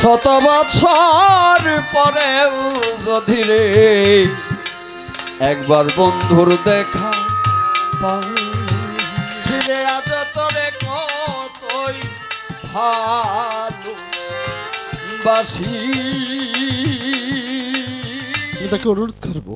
শত বছর পরেও যদি রে, একবার বন্ধুর দেখা ফিরে আজ তোরে কতই ভালো বাসি আমি তাকে অনুরোধ করব।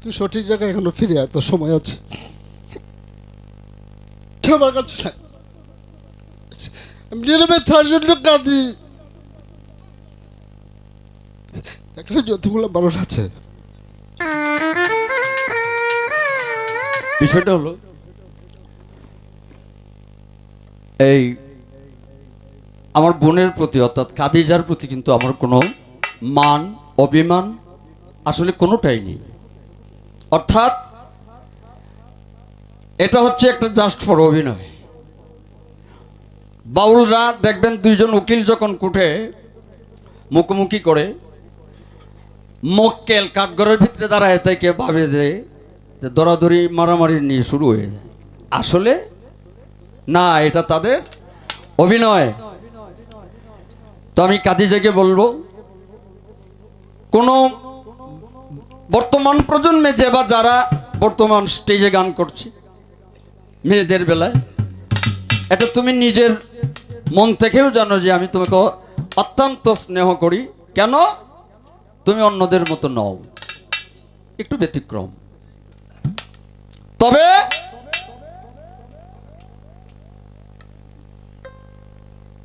তুই সঠিক জায়গায় এখনও ফিরে তোর সময় আছে। আমার কাছে যতগুলো মানুষ আছে। বিষয়টা হলো, এই আমার বোনের প্রতি, অর্থাৎ কাদিজার প্রতি কিন্তু আমার কোনো মান, অভিমান আসলে কোনোটাই নেই। অর্থাৎ এটা হচ্ছে একটা জাস্ট ফর অভিনয়। বাউলরা দেখবেন দুইজন উকিল যখন কুটে মুখোমুখি করে, মক্কেল কাঠগড়ের ভিতরে দাঁড়ায় তাইকে ভাবে যে দরাদরি মারামারি নিয়ে শুরু হয়ে যায়। আসলে না, এটা তাদের অভিনয়। তো আমি কাদিজাকে বলব, কোনো বর্তমান প্রজন্মে যে বা যারা বর্তমান স্টেজে গান করছে, মেয়েদের বেলায় এটা তুমি নিজের মন থেকেও জানো যে আমি তোমাকে অত্যন্ত স্নেহ করি। কেন? তুমি অন্যদের মতো নও। একটু ব্যতিক্রম। তবে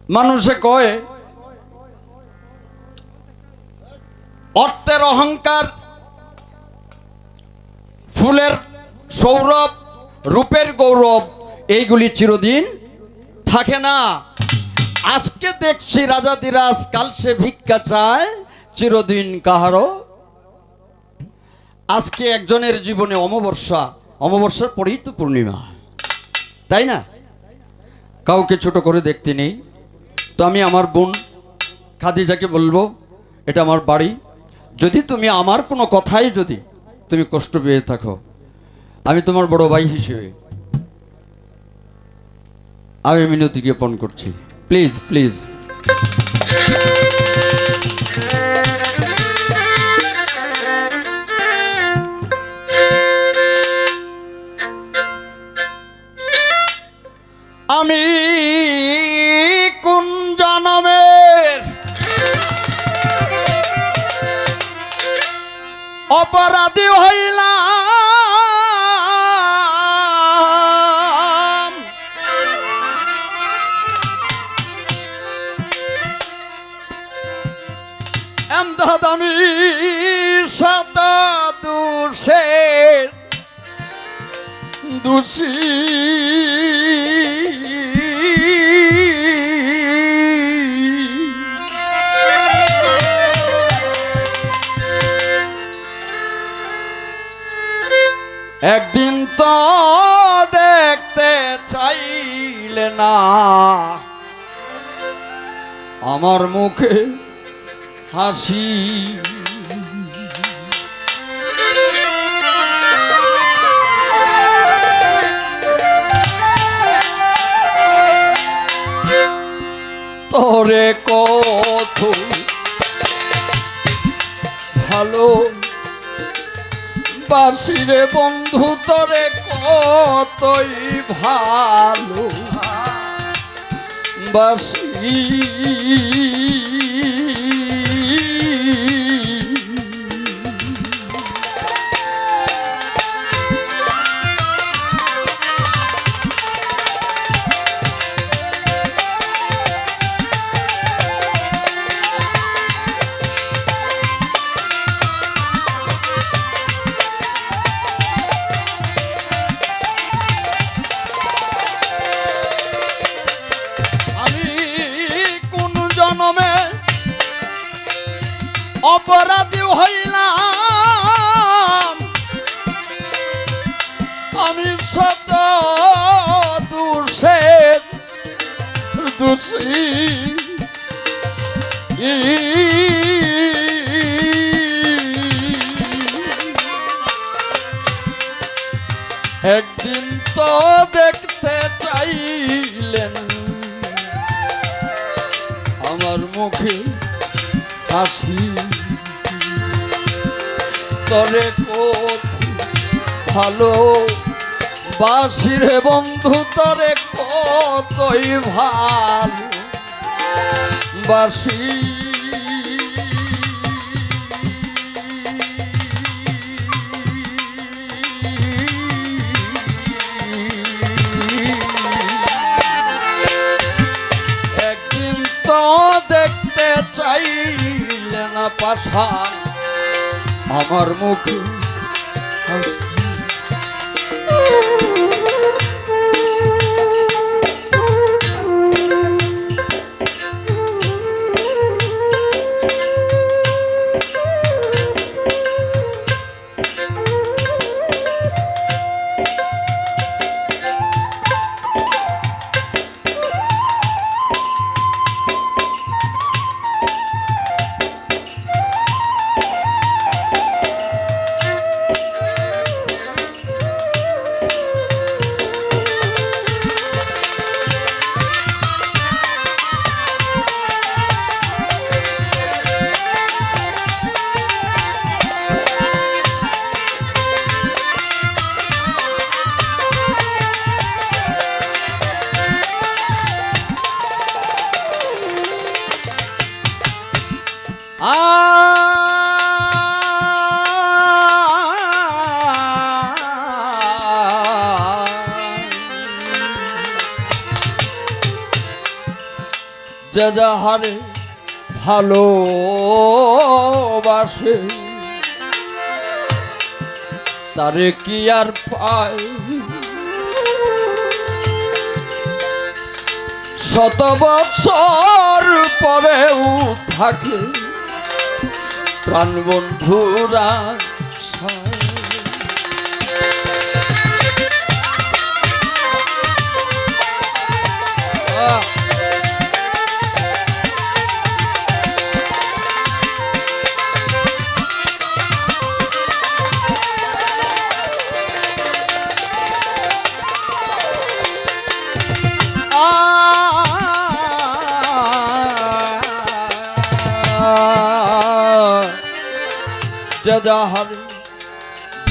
মানুষে কয়, অর্থের অহংকার ফুলের সৌরভ, রূপের গৌরব, এইগুলি চিরদিন থাকে না। আজকে দেখছি রাজা দিরাজ, কাল সে ভিক্ষা চায়, চিরদিন কাহারও। আজকে একজনের জীবনে অমাবস্যা, অমাবস্যার পরেই তো পূর্ণিমা। তাই না? কাউকে ছোট করে দেখতে নেই। তো আমি আমার বোন খাদিজাকে বলব, এটা আমার বাড়ি। যদি তুমি আমার কোনো কথাই যদি তুমি কষ্ট পেয়ে থাকো, আমি তোমার বড় ভাই হিসেবে আমি মিনতি জ্ঞাপন করছি। Please please. আমি কোন জনমের অপরাধী হইলাম? দোষী। একদিন তো দেখতে চাইলে না। আমার মুখে হাসি তোরে কত ভালো। বাসিরে বন্ধু তোরে কতই ভালো। বাসি তরে ভালো বাসি রে বন্ধু তরে কতই ভালো। বাসি। একদিন তো দেখতে চাইলে না পাশা আমার মুখে যে যাহারে ভালোবাসে তারে কি আর পায় শত বছর পরেও থাকে প্রাণ বন্ধুরা সায়। যাহার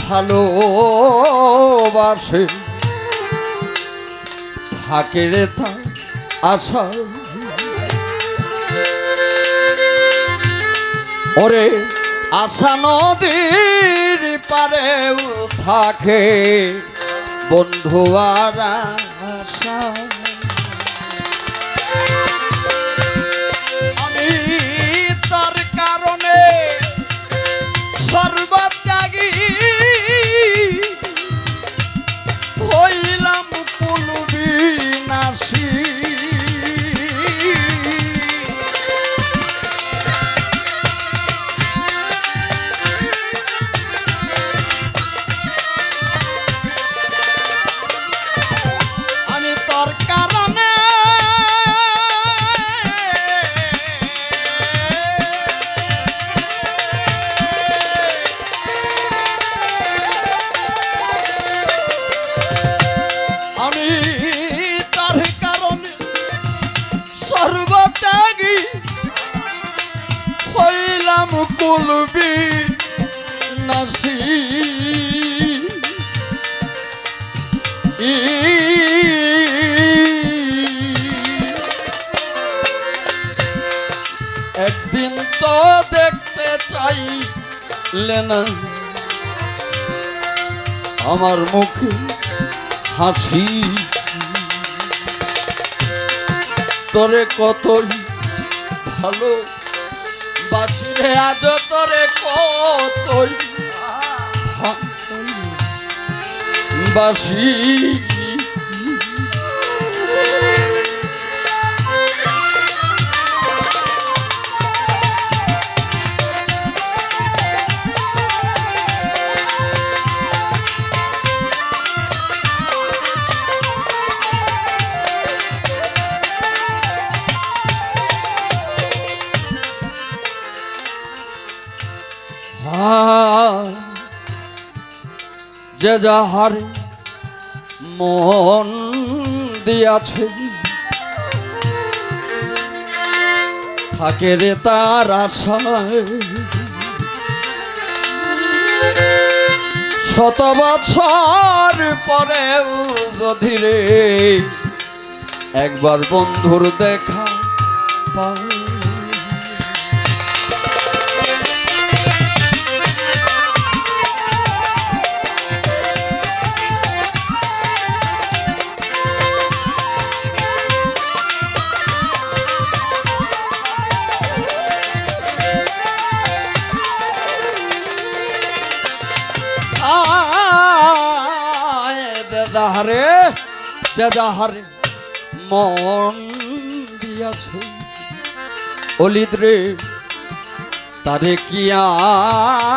ভালোবাসে। থাকে রে তা আশা। ওরে আশা নদীর পারেও থাকে বন্ধু আর আশা। 바르 আমার মুখে হাসি। তোরে কতই ভালো বাসিরে আজ তোরে কতই বাসি যে যাহার মন দিয়াছে, থাকে রে তার শত বছর পরেও যদি রে একবার বন্ধুর দেখা পায় দাদাহারে দাদাহারে মন দিয়াছে অলিদ রে, তারে কি আর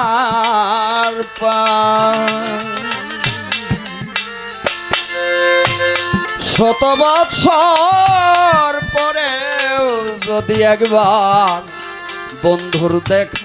পায়? শত বছর যদি একবার বন্ধুর দেখা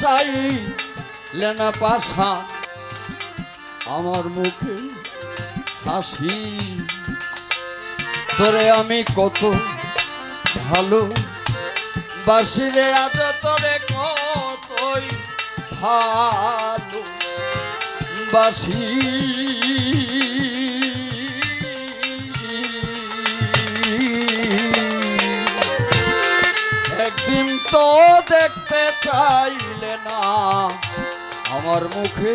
চাই, লেনা পাশা আমার মুখে হাসি। তোরে আমি কত ভালো বাসিরে আজ তোরে কতই ভালো বাসি একদিন তো দেখতে চাইলে না। আমার মুখে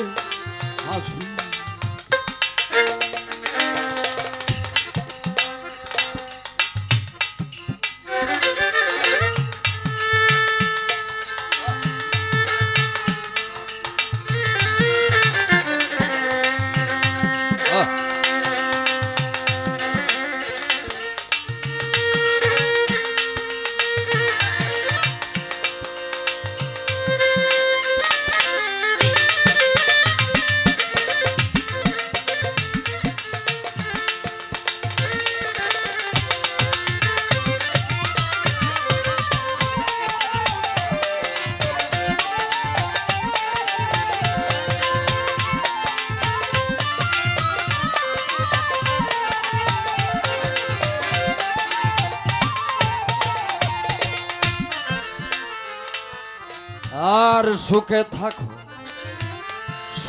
সুখে থাকো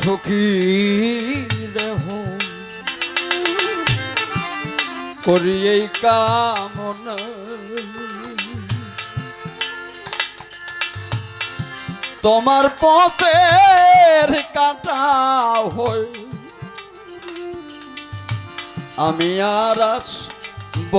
সুখী রেহ। করি এই কামনা। তোমার পথের কাটা হই আমি আর আসব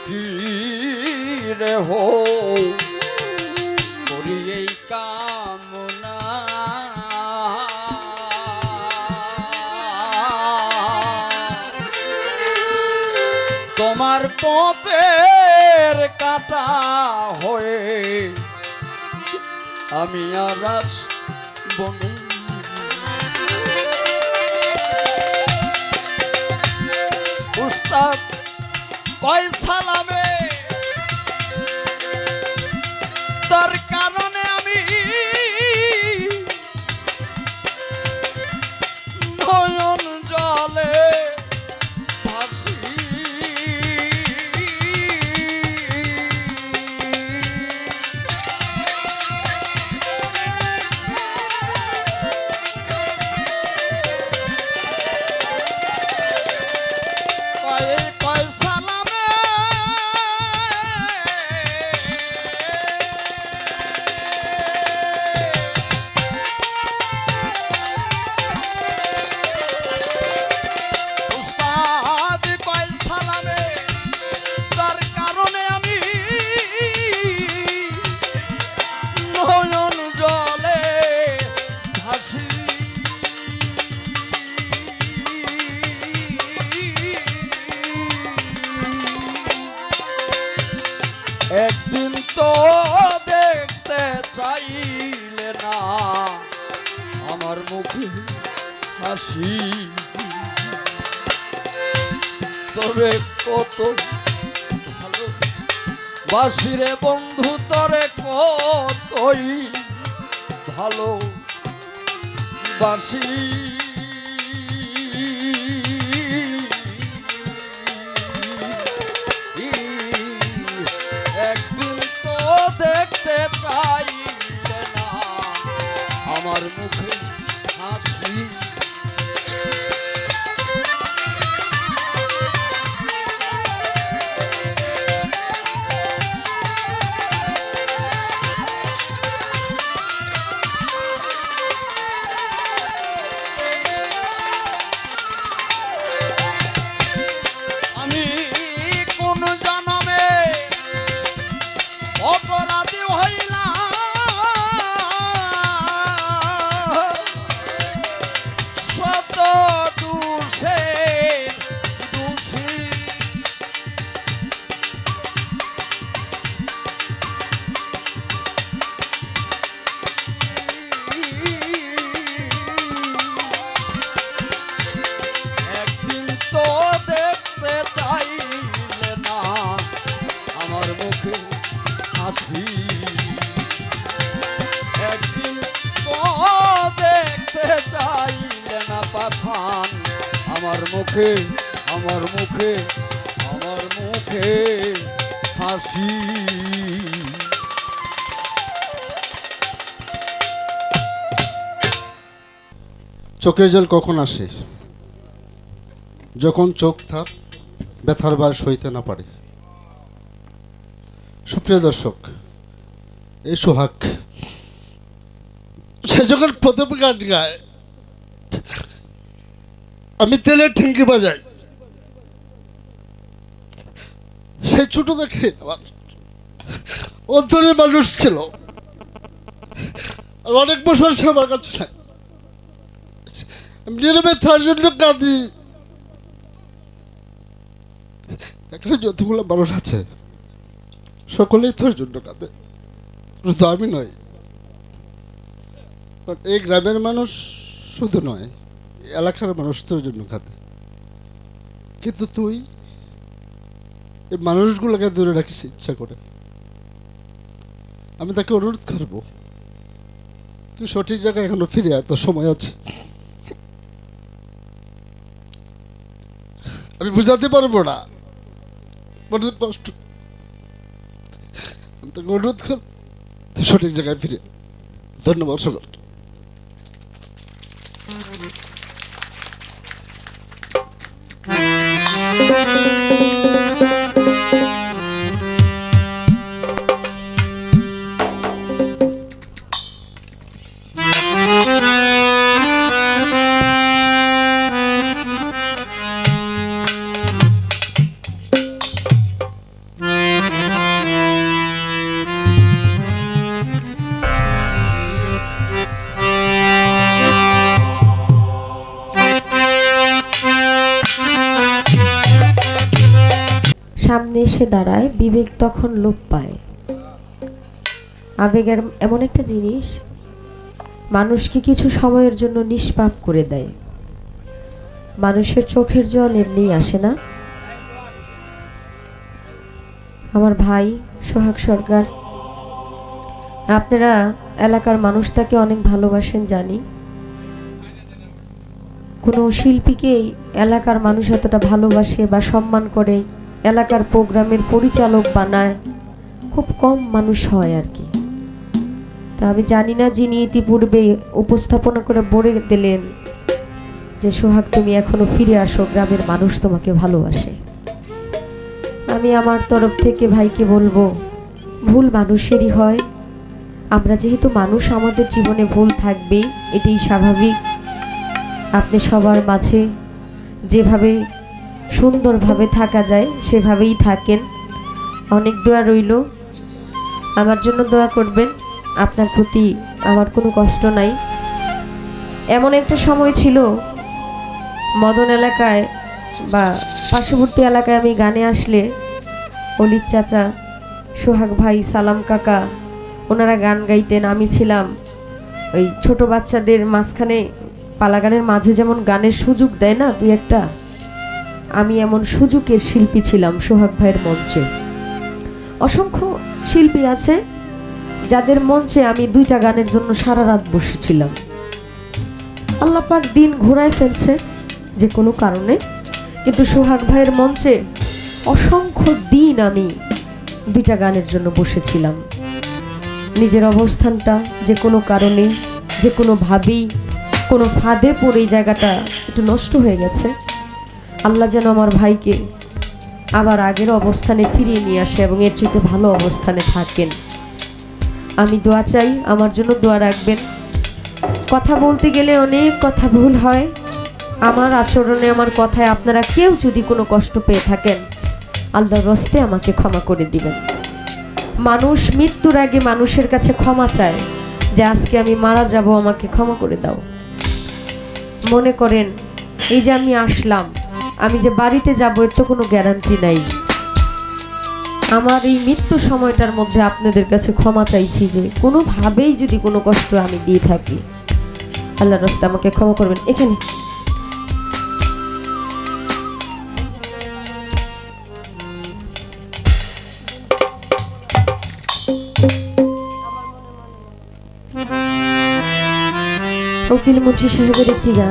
সুখী রে হো। করি এই কামনা। তোমার পথের কাটা হয়ে আমি আর বনে উস্তাদ কয় ভালো বাসি। একদিন তো দেখতে চাই আমার মুখে মুখে, আমার মুখে হাসি। চোখের জল কখন আসে? যখন চোখ তার ব্যথার বার সইতে না পারে। সুপ্রিয় দর্শক, এই সোহাগ, সে যখন প্রথম গান গায়, আমি তেলের ঠেঙ্কি বাজাই। সে ছোট দেখে আমার অন্তরের মানুষ ছিল। আর অনেক বছর সে আমার কাছে থাকে নীরবে তার জন্য কাঁদি। এখানে যতগুলো মানুষ আছে, সকলেই তোর জন্য কাঁদে। শুধু আমি নয় এই গ্রামের মানুষ শুধু নয় এলাকার মানুষ তোর জন্য কাঁদে। কিন্তু তুই এই মানুষগুলোকে দূরে রাখিস ইচ্ছা করে। আমি তাকে অনুরোধ করব, তুই সঠিক জায়গায় এখনও ফিরে তোর সময় আছে। আমি বুঝাতে পারব না। কষ্ট। আমি অনুরোধ কর সঠিক জায়গায় ফিরে ধন্যবাদ সকলকে। সামনে এসে দাঁড়ায় বিবেক তখন লোপ পায়। আবেগ এমন একটা জিনিস, মানুষকে কিছু সময়ের জন্য নিষ্পাপ করে দেয়। মানুষের চোখের জল এমনিই আসে না। আমার ভাই সোহাগ সরকার, আপনারা এলাকার মানুষ তাকে অনেক ভালোবাসেন, জানি। কোনো শিল্পীকেই এলাকার মানুষ এতটা ভালোবাসে বা সম্মান করে এলাকার প্রোগ্রামের পরিচালক বানায়। খুব কম মানুষ হয় আর কি। তা আমি জানি না যিনি ইতিপূর্বে উপস্থাপনা করে বলে দিলেন যে, সোহাগ, তুমি এখনও ফিরে আসো, গ্রামের মানুষ তোমাকে ভালোবাসে। আমি আমার তরফ থেকে ভাইকে বলব, ভুল মানুষেরই হয়। আমরা যেহেতু মানুষ, আমাদের জীবনে ভুল থাকবেই, এটাই স্বাভাবিক। আপনি সবার মাঝে যেভাবে সুন্দরভাবে থাকা যায়, সেভাবেই থাকেন। অনেক দোয়া রইল। আমার জন্য দোয়া করবেন। আপনার প্রতি আমার কোনো কষ্ট নাই। এমন একটা সময় ছিল, মদন এলাকায় বা পার্শ্ববর্তী এলাকায় আমি গানে আসলে অলির চাচা, সোহাগ ভাই, সালাম কাকা, ওনারা গান গাইতেন, আমি ছিলাম ওই ছোট বাচ্চাদের মাঝখানে, পালাগানের মাঝে যেমন গানের সুযোগ দেয় না দুই একটা আমি এমন সুযোগের শিল্পী ছিলাম সোহাগ ভাইয়ের মঞ্চে। অসংখ্য শিল্পী আছে যাদের মঞ্চে আমি দুইটা গানের জন্য সারা রাত বসেছিলাম। আল্লাহ পাক দিন ঘোরায় ফেলছে যে কোনো কারণে। কিন্তু সোহাগ ভাইয়ের মঞ্চে অসংখ্য দিন আমি দুইটা গানের জন্য বসেছিলাম। নিজের অবস্থানটা যে কোনো কারণে, যে কোনোভাবেই কোনো ফাঁদে পড়ে এই জায়গাটা একটু নষ্ট হয়ে গেছে। আল্লাহ যেন আমার ভাইকে আবার আগের অবস্থানে ফিরিয়ে নিয়ে আসে এবং এর চেয়ে ভালো অবস্থানে থাকেন। আমি দোয়া চাই, আমার জন্য দোয়া রাখবেন। কথা বলতে গেলে অনেক কথা ভুল হয়। আমার আচরণে, আমার কথায় আপনারা কেউ যদি কোনো কষ্ট পেয়ে থাকেন, আল্লাহর রস্তে আমাকে ক্ষমা করে দিবেন। মানুষ মৃত্যুর আগে মানুষের কাছে ক্ষমা চায় যে আজকে আমি মারা যাব, আমাকে ক্ষমা করে দাও। মনে করেন, এই যে আমি আসলাম আমি যে বাড়িতে যাব এর তো কোনো গ্যারান্টি নাই আমার এই মৃত্যু সময়টার মধ্যে আপনাদের কাছে ক্ষমা চাইছি যে কোনোভাবেই যদি কোনো কষ্ট আমি দিয়ে থাকি আল্লাহর রাস্তা আমাকে ক্ষমা করবেন এখানে উকিল মুন্সি সাহেবের একটি গান